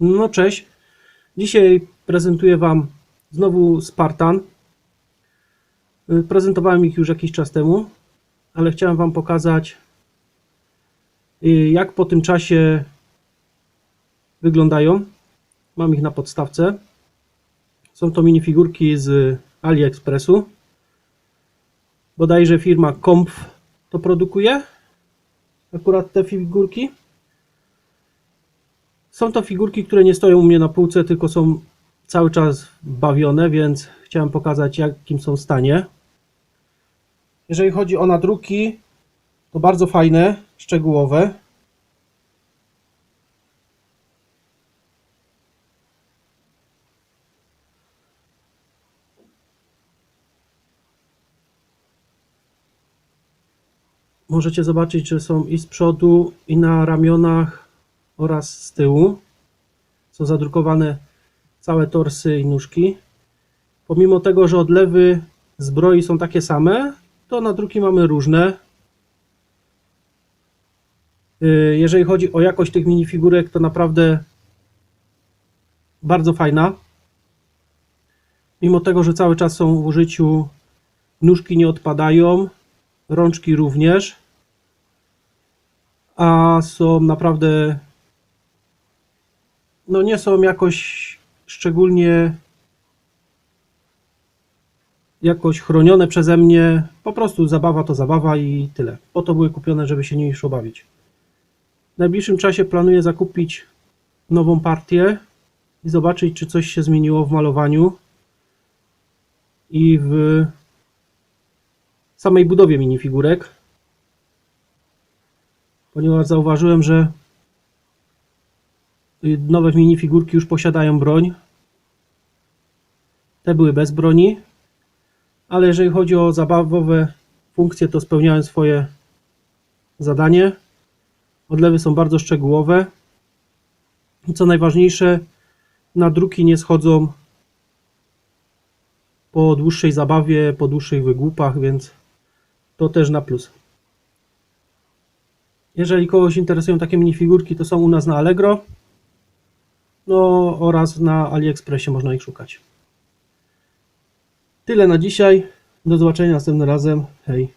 No cześć. Dzisiaj prezentuję Wam znowu Spartan. Prezentowałem ich już jakiś czas temu, ale chciałem Wam pokazać y, jak po tym czasie wyglądają. Mam ich na podstawce. Są to minifigurki z AliExpressu. Bodajże firma Kompf to produkuje. Akurat te figurki. Są to figurki, które nie stoją u mnie na półce, tylko są cały czas bawione, więc chciałem pokazać, jakim są stanie. Jeżeli chodzi o nadruki, to bardzo fajne, szczegółowe. Możecie zobaczyć, że są i z przodu, i na ramionach oraz z tyłu. Są zadrukowane całe torsy i nóżki. Pomimo tego, że odlewy zbroi są takie same, to nadruki mamy różne. Yy, Jeżeli chodzi o jakość tych minifigurek, to naprawdę bardzo fajna. Mimo tego, że cały czas są w użyciu, nóżki nie odpadają, rączki również, a są naprawdę no nie są jakoś szczególnie jakoś chronione przeze mnie. Po prostu zabawa to zabawa i tyle. Po to były kupione, żeby się nimi bawić. W najbliższym czasie planuję zakupić nową partię i zobaczyć, czy coś się zmieniło w malowaniu i w samej budowie minifigurek. Ponieważ zauważyłem, że nowe minifigurki już posiadają broń. Te były bez broni, ale jeżeli chodzi o zabawowe funkcje, to spełniają swoje zadanie. Odlewy są bardzo szczegółowe. I co najważniejsze, nadruki nie schodzą po dłuższej zabawie, po dłuższych wygłupach, więc to też na plus. Jeżeli kogoś interesują takie minifigurki, to są u nas na Allegro. No oraz na AliExpressie można ich szukać. Tyle na dzisiaj. Do zobaczenia następnym razem. Hej.